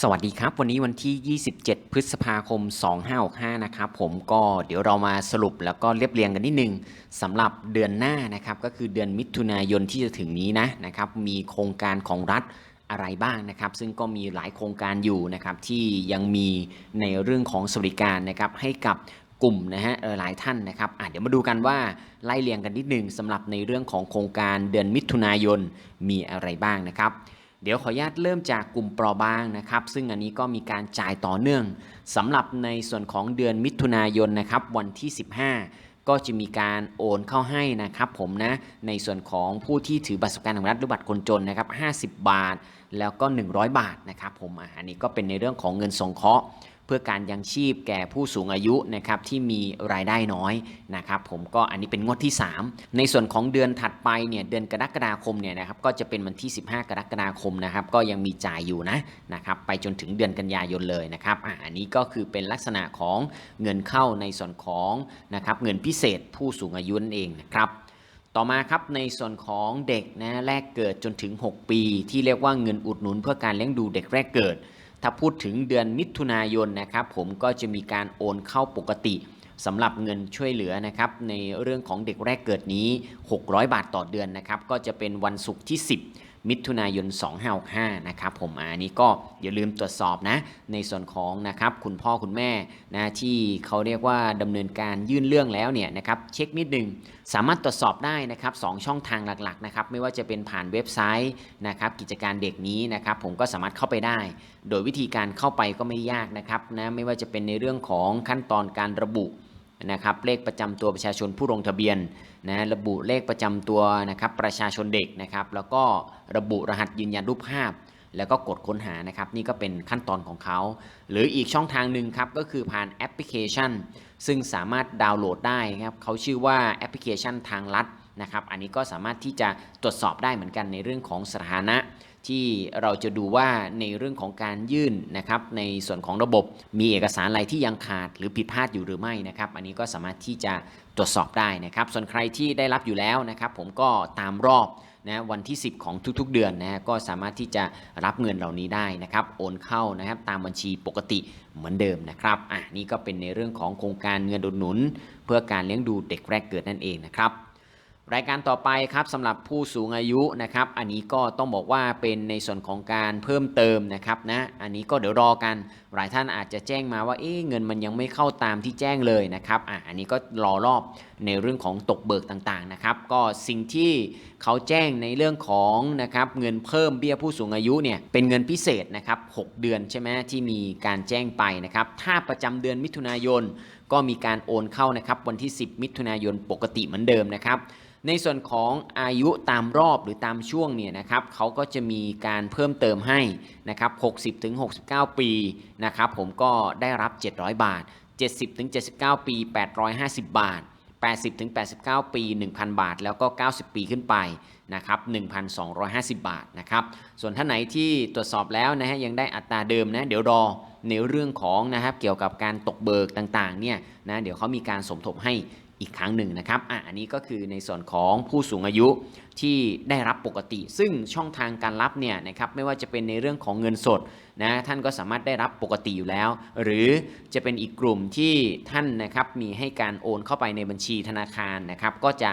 สวัสดีครับ วันนี้วันที่ 27 พฤษภาคม 2565 นะครับ ผมก็เดี๋ยวเรามาสรุปแล้วก็เรียบเรียงกันนิดนึงสำหรับเดือนหน้านะครับ ก็คือเดือนมิถุนายนที่จะถึงนี้นะนะครับ มีโครงการของรัฐอะไรบ้างนะครับ ซึ่งก็มีหลายโครงการอยู่นะครับที่ยังมีในเรื่องของสวัสดิการนะครับให้กับกลุ่มนะฮะหลายท่านนะครับเดี๋ยวมาดูกันว่าไล่เรียงกันนิดนึงสำหรับในเรื่องของโครงการเดือนมิถุนายนมีอะไรบ้างนะครับ เดี๋ยวขออนุญาตเริ่มจากกลุ่มเปราะบางนะครับ ซึ่งอันนี้ก็มีการจ่ายต่อเนื่องสำหรับในส่วนของเดือนมิถุนายนนะครับวันที่ 15 ก็จะมีการโอนเข้าให้นะครับผมนะในส่วนของผู้ที่ถือบัตรสวัสดิการแห่งรัฐหรือบัตรคนจนนะครับ50 บาท แล้วก็ 100 บาทนะครับผมอะอันนี้ก็เป็นในเรื่องของเงินสงเคราะห์ เพื่อการยังชีพแก่ผู้สูงอายุนะครับที่มีรายได้น้อยนะครับผมก็อันนี้เป็นงวดที่ 3 ในส่วนของเดือนถัดไปเนี่ยเดือนกรกฎาคมเนี่ยนะครับก็จะเป็นวันที่ 15 กรกฎาคมนะครับก็ยังมีจ่ายอยู่นะนะครับไปจนถึงเดือนกันยายนเลยนะครับอะอันนี้ก็คือเป็นลักษณะของเงินเข้าในส่วนของนะครับเงินพิเศษผู้สูงอายุนั่นเองนะครับต่อมาครับในส่วนของเด็กนะแรกเกิดจนถึง 6 ปี ที่เรียกว่าเงินอุดหนุนเพื่อการเลี้ยงดูเด็กแรกเกิด ถ้าพูดถึงเดือนมิถุนายนนะครับผมก็จะมีการโอนเข้าปกติสำหรับเงินช่วยเหลือนะครับในเรื่องของเด็กแรกเกิดนี้ 600 บาทต่อเดือนนะครับก็จะเป็นวันศุกร์ที่ 10 มิถุนายน 2565 นะครับผมอันนี้ก็อย่าลืมตรวจสอบนะในส่วนของนะครับคุณพ่อคุณแม่นะที่เขาเรียกว่าดำเนินการยื่นเรื่องแล้วเนี่ยนะครับเช็คนิดนึงสามารถตรวจสอบได้นะครับสองช่องทางหลักๆนะครับไม่ว่าจะเป็นผ่านเว็บไซต์นะครับกิจการเด็กนี้นะครับผมก็สามารถเข้าไปได้ โดยวิธีการเข้าไปก็ไม่ยากนะครับนะไม่ว่าจะเป็นในเรื่องของขั้นตอนการระบุ นะครับเลขประจำตัวประชาชนผู้ลงทะเบียนนะระบุเลขประจำตัวนะครับประชาชนเด็กนะครับแล้วก็ระบุรหัสยืนยันรูปภาพ แล้วก็กดค้นหานะครับนี่ก็เป็นขั้นตอนของเขา หรืออีกช่องทางหนึ่งครับก็คือผ่านแอปพลิเคชัน ซึ่งสามารถดาวน์โหลดได้ครับเขาชื่อว่าแอปพลิเคชันทางลัดนะครับอันนี้ก็สามารถที่จะตรวจสอบได้เหมือนกันในเรื่องของสถานะ ที่เราจะดูว่าในเรื่องของการยื่นนะครับในส่วนของระบบมีเอกสารอะไรที่ยังขาดหรือผิดพลาดอยู่หรือไม่นะครับ อันนี้ก็สามารถที่จะตรวจสอบได้นะครับ ส่วนใครที่ได้รับอยู่แล้วนะครับ ผมก็ตามรอบนะวันที่ 10 ของทุกๆ เดือนนะก็สามารถที่จะรับเงินเหล่านี้ได้นะครับ โอนเข้านะครับตามบัญชีปกติเหมือนเดิมนะครับอะนี่ก็เป็นในเรื่องของโครงการเงินอุดหนุน เพื่อการเลี้ยงดูเด็กแรกเกิดนั่นเองนะครับ รายการต่อไปครับสำหรับผู้สูงอายุนะครับ อันนี้ก็ต้องบอกว่าเป็นในส่วนของการเพิ่มเติมนะครับนะอันนี้ก็เดี๋ยวรอกันหลายท่านอาจจะแจ้งมาว่าเอ๊เงินมันยังไม่เข้าตามที่แจ้งเลยนะครับอะอันนี้ก็รอรอบในเรื่องของตกเบิกต่างๆนะครับก็สิ่งที่เขาแจ้งในเรื่องของนะครับเงินเพิ่มเบี้ยผู้สูงอายุเนี่ยเป็นเงินพิเศษนะครับ6เดือนใช่ไหมที่มีการแจ้งไปนะครับถ้าประจำเดือนมิถุนายนก็มีการโอนเข้านะครับวันที่ 10 มิถุนายนปกติเหมือนเดิมนะครับ ในส่วนของอายุตามรอบหรือตามช่วงเนี่ยนะครับเขาก็จะมีการเพิ่มเติมให้นะครับ 60ถึง69 ปีนะครับผมก็ได้รับ 700 บาท 70ถึง79 ปี 850 บาท 80ถึง89 ปี 1,000 บาท แล้วก็ 90 ปีขึ้นไปนะครับ1,250 บาทนะครับ ส่วนท่านไหนที่ตรวจสอบแล้วนะฮะยังได้อัตราเดิมนะเดี๋ยวรอในเรื่องของนะครับเกี่ยวกับการตกเบิกต่างๆเนี่ยนะเดี๋ยวเขามีการสมทบให้ อีกครั้งหนึ่งนะครับอะอันนี้ก็คือในส่วนของผู้สูงอายุที่ได้รับปกติ ซึ่งช่องทางการรับเนี่ยนะครับไม่ว่าจะเป็นในเรื่องของเงินสดนะท่านก็สามารถได้รับปกติอยู่แล้ว หรือจะเป็นอีกกลุ่มที่ท่านนะครับมีให้การโอนเข้าไปในบัญชีธนาคารนะครับก็จะ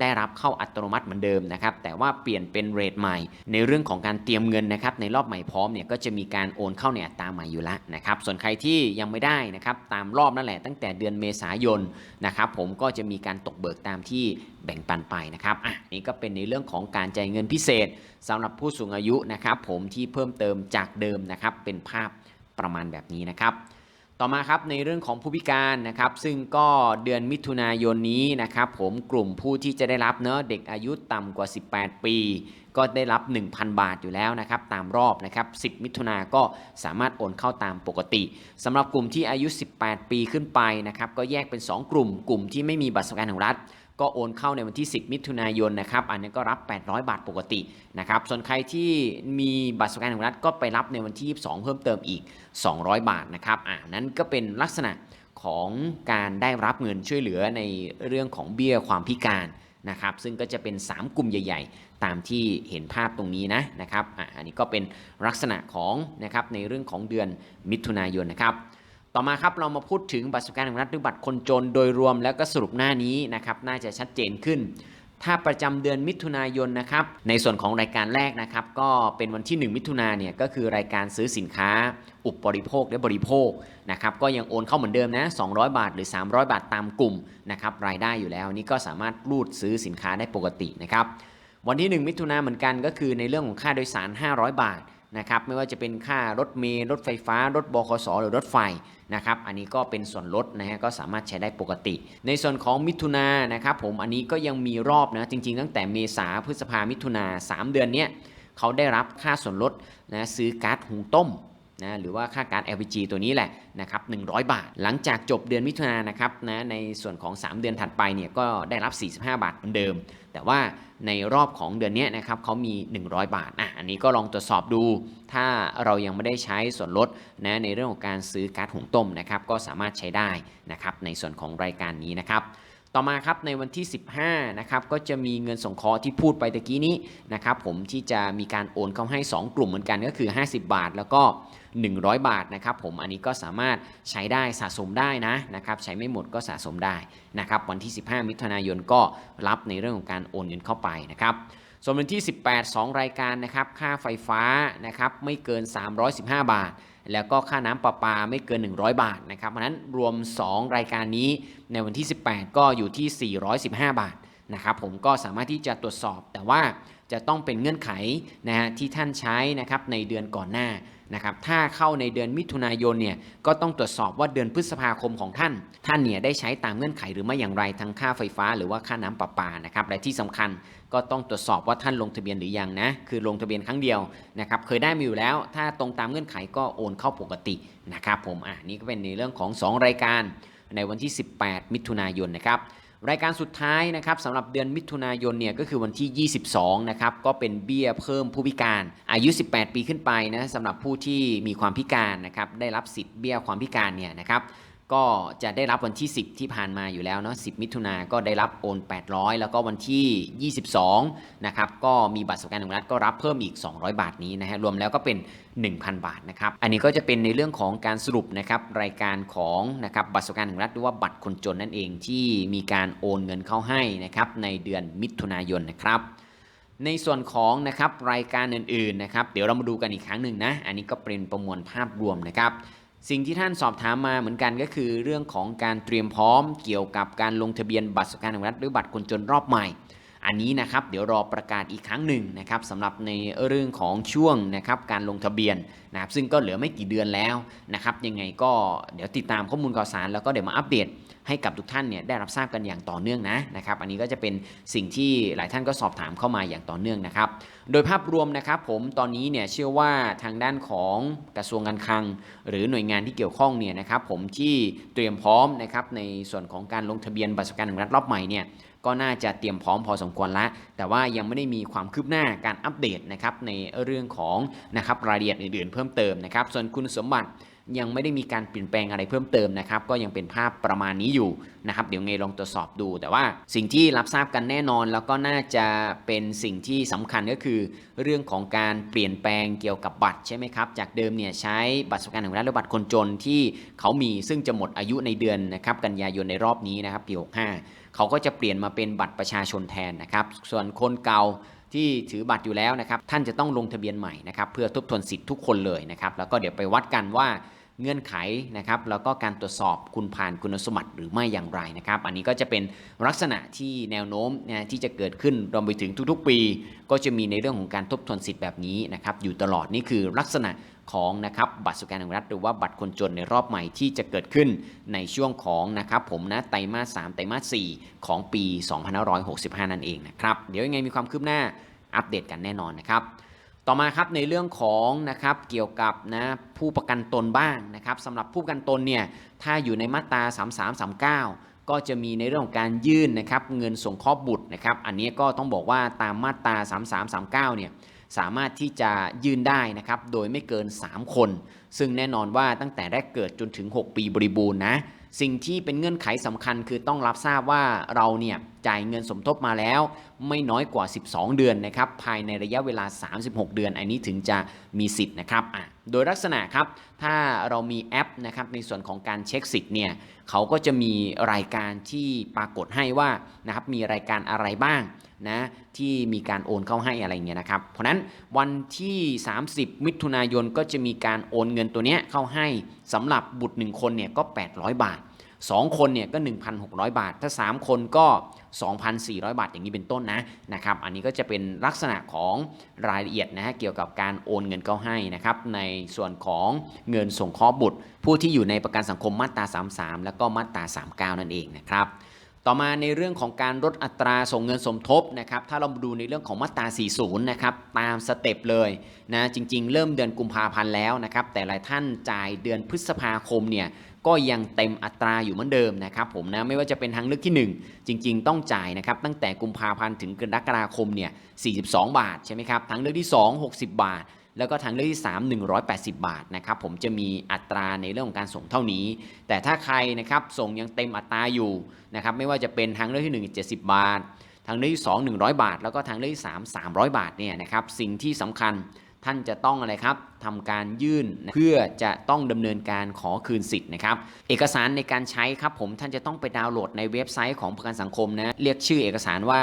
ได้รับเข้าอัตโนมัติเหมือนเดิมนะครับแต่ว่าเปลี่ยนเป็นเรทใหม่ ในเรื่องของการเตรียมเงินนะครับในรอบใหม่พร้อมเนี่ยก็จะมีการโอนเข้าในอัตราใหม่อยู่แล้วนะครับส่วนใครที่ยังไม่ได้นะครับตามรอบนั่นแหละตั้งแต่เดือนเมษายนนะครับผมก็จะมีการตกเบิกตามที่แบ่งปันไปนะครับอะนี่ก็เป็นในเรื่องของการจ่ายเงินพิเศษสำหรับผู้สูงอายุนะครับผมที่เพิ่มเติมจากเดิมนะครับเป็นภาพประมาณแบบนี้นะครับ ต่อมาครับในเรื่องของผู้พิการนะครับ ซึ่งก็เดือนมิถุนายนนี้นะครับ ผมกลุ่มผู้ที่จะได้รับเนาะเด็กอายุต่ำกว่า 18 ปี ก็ได้รับ 1,000 บาทอยู่แล้วนะครับ ตามรอบนะครับ 10 มิถุนาก็สามารถโอนเข้าตามปกติสำหรับกลุ่มที่อายุ 18 ปีขึ้นไปนะครับ ก็แยกเป็น 2 กลุ่ม กลุ่มที่ไม่มีบัตรสวัสดิการของรัฐ ก็โอนเข้าในวันที่ 10 มิถุนายนนะครับอันนี้ก็รับ 800 บาทปกตินะครับส่วนใครที่มีบัตรสวัสดิการของรัฐก็ไปรับในวันที่ 22 เพิ่มเติมอีก 200 บาทนะครับอ่านั้นก็เป็นลักษณะของการได้รับเงินช่วยเหลือในเรื่องของเบี้ยความพิการนะครับซึ่งก็จะเป็น 3 กลุ่มใหญ่ ๆ ตามที่เห็นภาพตรงนี้นะนะครับอะอันนี้ก็เป็นลักษณะของนะครับในเรื่องของเดือนมิถุนายนนะครับ ต่อมาครับเรามาพูดถึงบัตรสวัสดิการแห่งรัฐหรือบัตรคนจนโดยรวมแล้วก็สรุปหน้านี้นะครับน่าจะชัดเจนขึ้น ถ้าประจำเดือนมิถุนายนนะครับในส่วนของรายการแรกนะครับก็เป็นวันที่ 1 มิถุนาเนี่ยก็คือรายการซื้อสินค้า อุปบริโภคและบริโภคนะครับก็ยังโอนเข้าเหมือนเดิมนะ200 บาทหรือ 300 บาทตามกลุ่มนะครับรายได้อยู่แล้วนี่ก็สามารถรูดซื้อสินค้าได้ปกตินะครับวันที่ 1 มิถุนาเหมือนกันก็คือในเรื่องของค่าโดยสาร 500 บาท นะครับไม่ว่าจะเป็นค่ารถเมล์รถไฟฟ้า รถบขสหรือรถไฟนะครับอันนี้ก็เป็นส่วนลดนะฮะก็สามารถใช้ได้ปกติ ในส่วนของมิถุนานะครับผมอันนี้ก็ยังมีรอบนะจริง ๆ ตั้งแต่เมษาพฤษภามิถุนา3 เดือนเนี้ยเขาได้รับค่าส่วนลดนะซื้อก๊าซหุงต้ม นะหรือว่าค่าการ LPG ตัวนี้แหละนะครับ100 บาท หลังจากจบเดือนมิถุนายนนะครับนะในส่วนของ 3 เดือนถัดไปเนี่ยก็ได้รับ 45 บาทเหมือนเดิม แต่ว่าในรอบของเดือนนี้นะครับเขามี 100 บาทอะอันนี้ก็ลองตรวจสอบดู ถ้าเรายังไม่ได้ใช้ส่วนลดนะในเรื่องของการซื้อก๊าซหุงต้มนะครับก็สามารถใช้ได้นะครับในส่วนของรายการนี้นะครับต่อมาครับในวันที่ 15นะครับก็จะมีเงินสงเคราะห์ที่พูดไปตะกี้นี้นะครับผมที่จะมีการโอนเข้าให้ 2 กลุ่มเหมือนกันก็คือ 50 บาทแล้วก็ 100 บาทนะครับผมอันนี้ก็สามารถใช้ได้สะสมได้นะนะครับใช้ไม่หมดก็สะสมได้นะครับวันที่ 15 มิถุนายนก็รับในเรื่องของการโอนเงินเข้าไปนะครับส่วนวันที่ 18 2 รายการนะครับค่าไฟฟ้านะครับไม่เกิน 315 บาท แล้วก็ค่าน้ำประปาไม่เกิน 100 บาทนะครับเพราะนั้นรวม 2 รายการนี้ในวันที่ 18 ก็อยู่ที่ 415 บาทนะครับผมก็สามารถที่จะตรวจสอบแต่ว่า จะต้องเป็นเงื่อนไขนะฮะที่ท่านใช้นะครับในเดือนก่อนหน้านะครับถ้าเข้าในเดือนมิถุนายนเนี่ยก็ต้องตรวจสอบว่าเดือนพฤษภาคมของท่าน ท่านเนี่ยได้ใช้ตามเงื่อนไขหรือไม่อย่างไรทั้งค่าไฟฟ้าหรือว่าค่าน้ำประปานะครับและที่สำคัญก็ต้องตรวจสอบว่าท่านลงทะเบียนหรือยังนะคือลงทะเบียนครั้งเดียวนะครับเคยได้มาอยู่แล้ว ถ้าตรงตามเงื่อนไขก็โอนเข้าปกตินะครับผมอะนี่ก็เป็นในเรื่องของ 2 รายการในวันที่ 18 มิถุนายนนะครับ รายการสุดท้ายนะครับสำหรับเดือนมิถุนายนเนี่ยก็คือวันที่ 22 นะครับ ก็เป็นเบี้ยเพิ่มผู้พิการ อายุ 18 ปีขึ้นไปนะสำหรับผู้ที่มีความพิการนะครับได้รับสิทธิ์เบี้ยความพิการเนี่ยนะครับ ก็จะได้รับวันที่ 10 ที่ผ่านมาอยู่แล้วเนาะ 10 มิถุนาก็ได้รับโอน 800 แล้วก็วันที่ 22 นะครับ ก็มีบัตรสวัสดิการแห่งรัฐก็รับเพิ่มอีก 200 บาทนี้นะฮะ รวมแล้วก็เป็น 1,000 บาทนะครับ อันนี้ก็จะเป็นในเรื่องของการสรุปนะครับ รายการของนะครับบัตรสวัสดิการแห่งรัฐหรือว่าบัตรคนจนนั่นเองที่มีการโอนเงินเข้าให้นะครับในเดือนมิถุนายนนะครับในส่วนของนะครับรายการอื่นๆนะครับ เดี๋ยวเรามาดูกันอีกครั้งหนึ่งนะ อันนี้ก็เป็นประมวลภาพรวมนะครับ สิ่งที่ท่านสอบถามมาเหมือนกันก็คือ เรื่องของการเตรียมพร้อมเกี่ยวกับการลงทะเบียนบัตรสวัสดิการแห่งรัฐหรือบัตรคนจนรอบใหม่ อันนี้นะครับเดี๋ยวรอประกาศอีกครั้งหนึ่งนะครับสำหรับในเรื่องของช่วงนะครับการลงทะเบียนนะครับซึ่งก็เหลือไม่กี่เดือนแล้วนะครับยังไงก็เดี๋ยวติดตามข้อมูลข่าวสารแล้วก็เดี๋ยวมาอัปเดต ให้กับทุกท่านเนี่ยได้รับทราบกันอย่างต่อเนื่องนะนะครับ อันนี้ก็จะเป็นสิ่งที่หลายท่านก็สอบถามเข้ามาอย่างต่อเนื่องนะครับ โดยภาพรวมนะครับผมตอนนี้เนี่ยเชื่อว่าทางด้านของกระทรวงการคลัง หรือหน่วยงานที่เกี่ยวข้องเนี่ยนะครับ ผมที่เตรียมพร้อมนะครับในส่วนของการลงทะเบียนบัตรสวัสดิการแห่งรัฐรอบใหม่เนี่ยก็น่าจะเตรียมพร้อมพอสมควรละ แต่ว่ายังไม่ได้มีความคืบหน้าการอัปเดตนะครับในเรื่องของนะครับรายละเอียดอื่นๆ เพิ่มเติมนะครับ ส่วนคุณสมบัติ ยังไม่ได้มีการเปลี่ยนแปลงอะไรเพิ่มเติมนะครับ ก็ยังเป็นภาพประมาณนี้อยู่นะครับ เดี๋ยวไงลองตรวจสอบดู แต่ว่าสิ่งที่รับทราบกันแน่นอน แล้วก็น่าจะเป็นสิ่งที่สำคัญก็คือ เรื่องของการเปลี่ยนแปลงเกี่ยวกับบัตรใช่ไหมครับ จากเดิมเนี่ยใช้บัตรสวัสดิการแห่งรัฐหรือบัตรคนจนที่เขามีซึ่งจะหมดอายุในเดือนนะครับกันยายนในรอบนี้นะครับปี65เขาก็จะเปลี่ยนมาเป็นบัตรประชาชนแทนนะครับ ส่วนคนเก่า ที่ถือบัตรอยู่แล้วนะครับท่านจะต้องลงทะเบียนใหม่นะครับเพื่อทบทวนสิทธิ์ทุกคนเลยนะครับแล้วก็เดี๋ยวไปวัดกันว่า เงื่อนไขนะครับแล้วก็การตรวจสอบคุณผ่านคุณสมบัติหรือไม่อย่างไรนะครับ อันนี้ก็จะเป็นลักษณะที่แนวโน้มนะที่จะเกิดขึ้นรวมไปถึงทุกๆ ปี ก็จะมีในเรื่องของการทบทวนสิทธิ์แบบนี้นะครับอยู่ตลอดนี่คือลักษณะของนะครับบัตรสวัสดิการแห่งรัฐหรือว่าบัตรคนจนในรอบใหม่ที่จะเกิดขึ้นในช่วงของนะครับผมนะไตรมาส3ไตรมาส4ของปี 2565 นั่นเองนะครับ เดี๋ยวยังไงมีความคืบหน้าอัปเดตกันแน่นอนนะครับ ต่อมาครับในเรื่องของนะครับเกี่ยวกับนะผู้ประกันตนบ้างนะครับสำหรับผู้ประกันตนเนี่ยถ้าอยู่ในมาตรา 3339 ก็จะมีในเรื่องของการยื่นนะครับเงินสงเคราะห์บุตรนะครับอันนี้ก็ต้องบอกว่าตามมาตรา 3339 เนี่ยสามารถที่จะยื่นได้นะครับโดยไม่เกิน 3 คน ซึ่งแน่นอนว่าตั้งแต่แรกเกิดจนถึง 6 ปีบริบูรณ์นะสิ่งที่เป็นเงื่อนไขสำคัญคือต้องรับทราบว่าเราเนี่ย จ่ายเงินสมทบมาแล้ว ไม่น้อยกว่า 12 เดือนนะครับภายในระยะเวลา 36 เดือน อันนี้ถึงจะมีสิทธิ์นะครับโดยลักษณะครับถ้าเรามีแอปนะครับในส่วนของการเช็คสิทธิ์เนี่ยเขาก็จะมีรายการที่ปรากฏให้ว่านะครับมีรายการอะไรบ้างนะที่มีการโอนเข้าให้อะไรเงี้ยนะครับ เพราะนั้นวันที่ 30 มิถุนายนก็จะมีการโอนเงินตัวเนี้ยเข้าให้สำหรับบุตร1คนเนี่ยก็ 800 บาท 2 คนเนี่ยก็ 1,600 บาท ถ้า 3 คนก็ 2,400 บาทอย่างนี้เป็นต้นนะนะครับอันนี้ก็จะเป็นลักษณะของรายละเอียดนะฮะเกี่ยวกับการโอนเงินเข้าให้นะครับในส่วนของเงินส่งเคราะห์บุตร ผู้ที่อยู่ในประกันสังคมมาตรา 33 แล้วก็มาตรา 39 นั่นเองนะครับ ต่อมาในเรื่องของการลดอัตราส่งเงินสมทบนะครับถ้าเราดูในเรื่องของมาตรา 40 นะครับตามสเต็ปเลยนะจริง ๆ เริ่มเดือนกุมภาพันธ์แล้วนะครับแต่หลายท่านจ่ายเดือนพฤษภาคมเนี่ยก็ยังเต็มอัตราอยู่เหมือนเดิมนะครับผมนะไม่ว่าจะเป็นทางเลือกที่ 1 จริง ๆ ต้องจ่ายนะครับตั้งแต่กุมภาพันธ์ถึงกรกฎาคมเนี่ย42 บาทใช่ไหมครับทางเลือกที่ 2 60 บาท แล้วก็ทางเลือกที่ 3 180 บาทนะครับผมจะมีอัตราในเรื่องของการส่งเท่านี้ แต่ถ้าใครนะครับส่งยังเต็มอัตราอยู่นะครับไม่ว่าจะเป็นทางเลือกที่ 1 70 บาท ทางเลือกที่ 2 100 บาท แล้วก็ทางเลือกที่ 3 300 บาทเนี่ยนะครับสิ่งที่สำคัญท่านจะต้องอะไรครับทำการยื่นเพื่อจะต้องดำเนินการขอคืนสิทธิ์นะครับ เอกสารในการใช้ครับผมท่านจะต้องไปดาวน์โหลดในเว็บไซต์ของประกันสังคมนะเรียกชื่อเอกสารว่า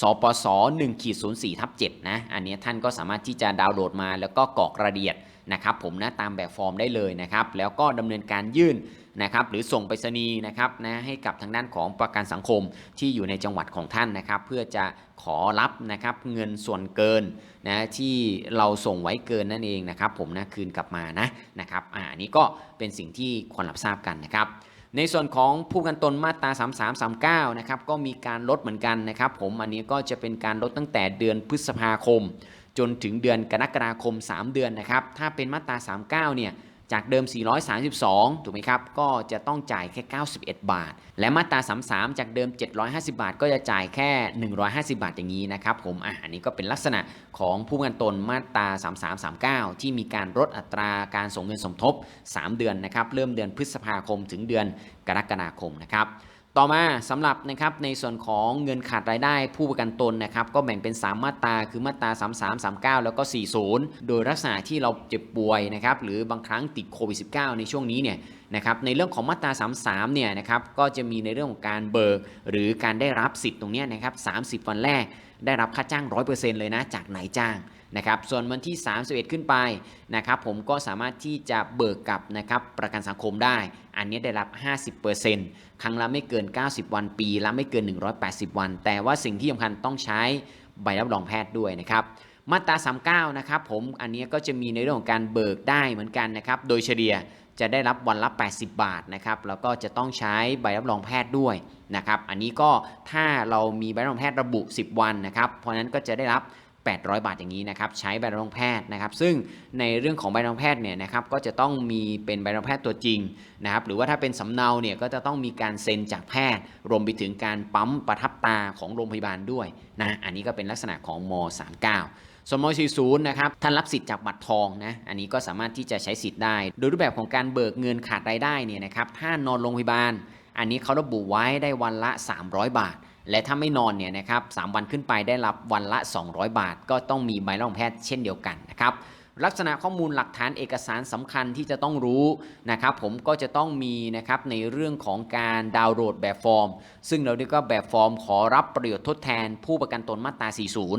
สปส1ขีด04ทับ7นะอันนี้ท่านก็สามารถที่จะดาวน์โหลดมาแล้วก็กรอกรายละเอียดนะครับผมนะตามแบบฟอร์มได้เลยนะครับแล้วก็ดำเนินการยื่นนะครับหรือส่งไปรษณีย์นะครับนะให้กับทางด้านของประกันสังคมที่อยู่ในจังหวัดของท่านนะครับ เพื่อจะขอรับนะครับเงินส่วนเกินนะที่เราส่งไว้เกินนั่นเองนะครับ ผมนะคืนกลับมานะนะครับอ่าอันนี้ก็เป็นสิ่งที่ควรรับทราบกันนะครับ ในส่วนของผู้กันตนมาตรา 3339 นะครับก็มีการลดเหมือนกันนะครับ ผมอันนี้ก็จะเป็นการลดตั้งแต่เดือนพฤษภาคม จนถึงเดือนกรกฎาคม 3 เดือนนะครับ ถ้าเป็นมาตรา 39 เนี่ย จากเดิม 432 ถูกไหมครับ ก็จะต้องจ่ายแค่ 91 บาท และมาตรา 33 จากเดิม 750 บาท ก็จะจ่ายแค่ 150 บาทอย่างนี้นะครับผมอ่าอันนี้ก็เป็นลักษณะของผู้กันตนมาตรา 3339 ที่มีการลดอัตราการส่งเงินสมทบ 3 เดือนนะครับ เริ่มเดือนพฤษภาคมถึงเดือนกรกฎาคมนะครับ ต่อมาสำหรับนะครับในส่วนของเงินขาดรายได้ผู้ประกันตนนะครับก็แบ่งเป็น 3 มาตราคือมาตรา 33 39 แล้วก็ 40 โดยลักษณะที่เราเจ็บป่วยนะครับหรือบางครั้งติดโควิด -19 ในช่วงนี้เนี่ยนะครับในเรื่องของมาตรา 33 เนี่ยนะครับก็จะมีในเรื่องของการเบิก หรือการได้รับสิทธิ์ตรงนี้นะครับ 30 วันแรกได้รับค่าจ้าง 100%เลยนะจากนายจ้าง นะครับส่วนวันที่ 31 ขึ้นไปนะครับผมก็สามารถที่จะเบิกกับนะครับประกันสังคมได้ อันนี้ได้รับ 50%ครั้งละไม่เกิน 90 วันปีละไม่เกิน 180 วัน แต่ว่าสิ่งที่สำคัญต้องใช้ใบรับรองแพทย์ด้วยนะครับมาตรา 39 นะครับผม อันนี้ก็จะมีในเรื่องของการเบิกได้เหมือนกันนะครับ โดยเฉลี่ยจะได้รับวันละ 80 บาทนะครับ แล้วก็จะต้องใช้ใบรับรองแพทย์ด้วยนะครับ อันนี้ก็ถ้าเรามีใบรับรองแพทย์ระบุ 10 วันนะครับ เพราะนั้นก็จะได้รับ 800 บาทอย่างนี้นะครับใช้ใบรับรองแพทย์นะครับ ซึ่งในเรื่องของใบรับรองแพทย์เนี่ยนะครับก็จะต้องมีเป็นใบรับรองแพทย์ตัวจริงนะครับหรือว่าถ้าเป็นสำเนาเนี่ยก็จะต้องมีการเซ็นจากแพทย์ รวมไปถึงการปั๊มประทับตาของโรงพยาบาลด้วยนะอันนี้ก็เป็นลักษณะของม 39สมม40นะครับ ท่านรับสิทธิ์จากบัตรทองนะ อันนี้ก็สามารถที่จะใช้สิทธิ์ได้ โดยรูปแบบของการเบิกเงินขาดรายได้เนี่ยนะครับ ถ้านอนโรงพยาบาล อันนี้เขาระบุไว้ได้วันละ 300 บาท และถ้าไม่นอนเนี่ยนะครับสามวันขึ้นไปได้รับวันละ 200 บาท ก็ต้องมีใบรับรองแพทย์เช่นเดียวกันนะครับลักษณะข้อมูลหลักฐานเอกสารสำคัญที่จะต้องรู้นะครับผมก็จะต้องมีนะครับในเรื่องของการดาวน์โหลดแบบฟอร์ม ซึ่งเราเรียกว่าแบบฟอร์มขอรับประโยชน์ทดแทน ผู้ประกันตนมาตรา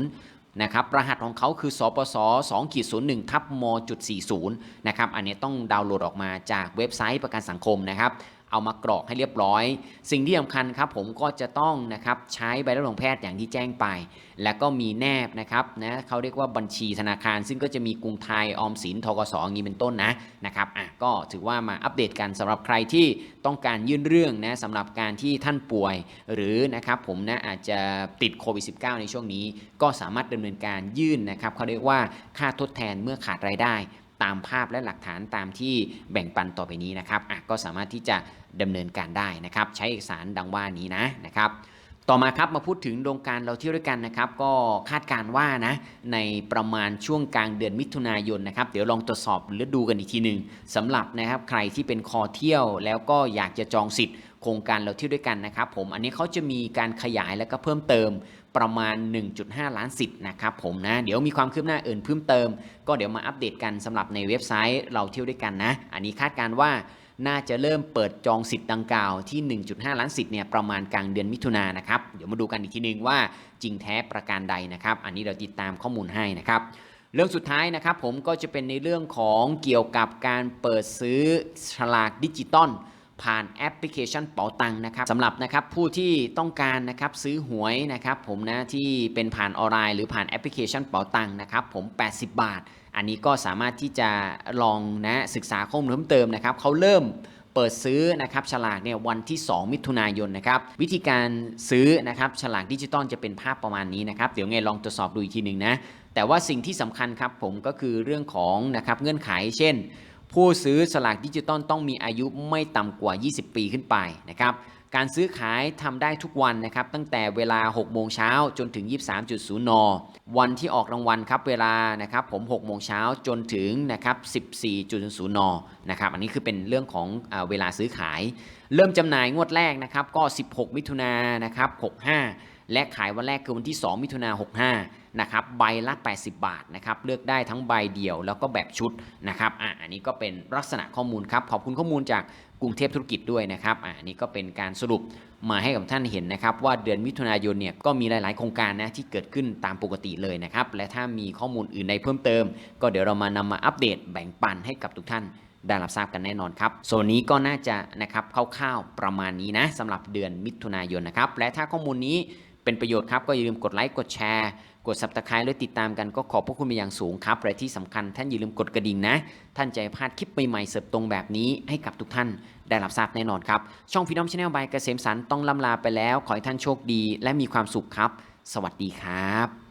40 นะครับรหัสของเขาคือสปส2ขีด01ทับมจุด40 นะครับอันนี้ต้องดาวน์โหลดออกมาจากเว็บไซต์ประกันสังคมนะครับ เอามากรอกให้เรียบร้อย สิ่งที่สำคัญครับผมก็จะต้องนะครับใช้ใบรับรองแพทย์อย่างที่แจ้งไป แล้วก็มีแนบนะครับนะเขาเรียกว่าบัญชีธนาคาร ซึ่งก็จะมีกรุงไทยออมสินทกสอย่างนี้เป็นต้นนะนะครับอะก็ถือว่ามาอัปเดตกันสำหรับใครที่ต้องการยื่นเรื่องนะสำหรับการที่ท่านป่วย หรือนะครับผมนะอาจจะติดโควิด -19 ในช่วงนี้ ก็สามารถดำเนินการยื่นนะครับเขาเรียกว่าค่าทดแทนเมื่อขาดรายได้ ตามภาพและหลักฐานตามที่แบ่งปันต่อไปนี้นะครับก็สามารถที่จะดำเนินการได้นะครับ ใช้เอกสารดังว่านี้นะนะครับต่อมาครับมาพูดถึงโครงการเราเที่ยวด้วยกันนะครับ ก็คาดการว่านะในประมาณช่วงกลางเดือนมิถุนายนนะครับ เดี๋ยวลองตรวจสอบหรือดูกันอีกทีหนึ่งสำหรับนะครับใครที่เป็นคอเที่ยวแล้วก็อยากจะจองสิทธิ์โครงการเราเที่ยวด้วยกันนะครับ ผมอันนี้เขาจะมีการขยายแล้วก็เพิ่มเติม ประมาณ 1.5 ล้านสิทธิ์นะครับผมนะ เดี๋ยวมีความคืบหน้าอื่นเพิ่มเติม ก็เดี๋ยวมาอัปเดตกันสำหรับในเว็บไซต์เราเที่ยวด้วยกันนะ อันนี้คาดการณ์ว่าน่าจะเริ่มเปิดจองสิทธิ์ดังกล่าวที่ 1.5 ล้านสิทธิ์เนี่ยประมาณกลางเดือนมิถุนายนนะครับ เดี๋ยวมาดูกันอีกทีนึงว่าจริงแท้ประการใดนะครับ อันนี้เราติดตามข้อมูลให้นะครับ เรื่องสุดท้ายนะครับผมก็จะเป็นในเรื่องของเกี่ยวกับการเปิดซื้อฉลากดิจิตอล ผ่านแอปพลิเคชันเป๋าตังนะครับสำหรับนะครับผู้ที่ต้องการนะครับซื้อหวยนะครับผมนะที่เป็นผ่านออนไลน์หรือผ่านแอปพลิเคชันเป๋าตังนะครับผม 80 บาท อันนี้ก็สามารถที่จะลองนะศึกษาข้อมูลเพิ่มเติมนะครับเขาเริ่มเปิดซื้อนะครับฉลากเนี่ยวันที่ 2 มิถุนายนนะครับวิธีการซื้อนะครับฉลากดิจิตอลจะเป็นภาพประมาณนี้นะครับเดี๋ยวไงลองตรวจสอบดูอีกทีหนึ่งนะแต่ว่าสิ่งที่สำคัญครับผมก็คือเรื่องของนะครับเงื่อนไขเช่น ผู้ซื้อสลากดิจิตอลต้องมีอายุไม่ต่ำกว่า 20 ปีขึ้นไปนะครับการซื้อขายทำได้ทุกวันนะครับตั้งแต่เวลา 6 โมงเช้าจนถึง 23.0 น วันที่ออกรางวัลครับเวลานะครับผม 6 โมงเช้าจนถึงนะครับ14.0นนะครับอันนี้คือเป็นเรื่องของอเวลาซื้อขาย เริ่มจำหน่ายงวดแรกนะครับก็ 16 มิถุนายนนะครับ65 และขายวันแรกคือวันที่ 2 มิถุนา65นะครับใบละ 80 บาทนะครับเลือกได้ทั้งใบเดี่ยวแล้วก็แบบชุดนะครับอะอันนี้ก็เป็นลักษณะข้อมูลครับขอบคุณข้อมูลจากกรุงเทพธุรกิจด้วยนะครับอะอันนี้ก็เป็นการสรุปมาให้กับท่านเห็นนะครับ ว่าเดือนมิถุนายนเนี่ยก็มีหลาย ๆ โครงการนะที่เกิดขึ้นตามปกติเลยนะครับ และถ้ามีข้อมูลอื่นใดเพิ่มเติม ก็เดี๋ยวเรามานำมาอัปเดตแบ่งปันให้กับทุกท่านได้รับทราบกันแน่นอนครับโซนนี้ก็น่าจะนะครับคร่าวๆประมาณนี้นะสำหรับเดือนมิถุนายนนะครับ และถ้าข้อมูลนี้ เป็นประโยชน์ครับ ก็อย่าลืมกดไลค์กดแชร์ กด subscribe และติดตามกันก็ขอบพระคุณเป็นอย่างสูงครับและที่สำคัญท่านอย่าลืมกดกระดิ่งนะ ท่านจะพลาดคลิปใหม่ๆเสิร์ฟตรงแบบนี้ให้กับทุกท่านได้รับทราบแน่นอนครับ ช่องฟินอมชาแนลบายเกษมสันต์ต้องล่ำลาไปแล้ว ขอให้ท่านโชคดี และมีความสุขครับ สวัสดีครับ